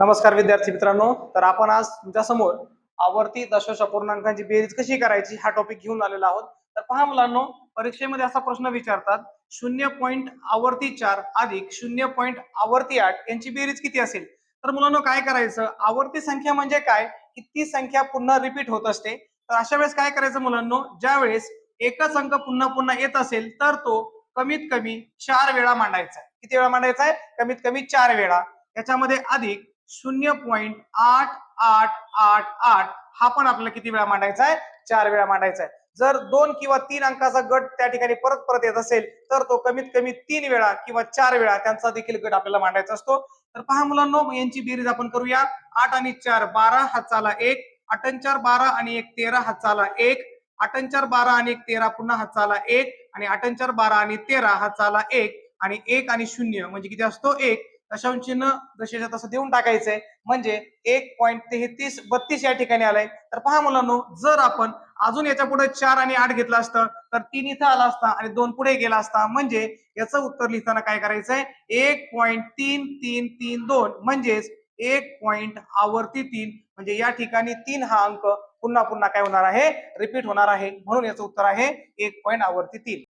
नमस्कार विद्यार्थी मित्रांनो. तर आपण आज तुमच्यासमोर आवर्ती दशांश अपूर्णांकांची बेरीज कशी करायची हा टॉपिक घेऊन आलेला आहोत. तर पहा मुलांनो परीक्षेमध्ये असा प्रश्न विचारतात शून्य पॉईंट आवर्ती चार अधिक शून्य पॉईंट आवर्ती आठ यांची बेरीज किती असेल? तर मुलांनो काय करायचं? आवर्ती संख्या म्हणजे काय? की ती संख्या पुन्हा रिपीट होत असते. तर अशा वेळेस काय करायचं मुलांनो? ज्या वेळेस एकच अंक पुन्हा पुन्हा येत असेल तर तो कमीत कमी चार वेळा मांडायचा आहे. किती वेळा मांडायचा आहे? कमीत कमी चार वेळा. याच्यामध्ये अधिक शून्य पॉईंट आठ आठ आठ आठ. हा पण आपल्याला किती वेळा मांडायचा आहे? चार वेळा मांडायचा आहे. जर दोन किंवा तीन अंकाचा गट त्या ठिकाणी परत परत येत असेल तर तो कमीत कमी तीन वेळा किंवा चार वेळा त्यांचा देखील गट आपल्याला मांडायचा असतो. तर पहा मुलांनो यांची बेरीज आपण करूया. आठ आणि चार बारा हाताला एक. आठ चार बारा आणि एक तेरा हाताला एक. आठ चार बारा आणि एक तेरा पुन्हा हाताला एक. आणि आठ चार बारा आणि तेरा हाताला एक. आणि एक आणि शून्य म्हणजे किती असतो? एक. दशांशीनं चिन्ह तसं देऊन टाकायचंय म्हणजे एक पॉईंट तेहतीस बत्तीस या ठिकाणी आलाय. तर पहा मुलांनो जर आपण अजून याच्यापुढे चार आणि आठ घेतलं असतं तर तीन इथं आला असता आणि दोन पुढे गेला असता म्हणजे याचं उत्तर लिहिताना काय करायचंय? एक पॉईंट तीन तीन तीन दोन. म्हणजेच एक पॉईंट आवर्ती तीन. म्हणजे या ठिकाणी तीन हा अंक पुन्हा पुन्हा काय होणार आहे? रिपीट होणार आहे. म्हणून याचं उत्तर आहे एक पॉईंट आवर्ती तीन.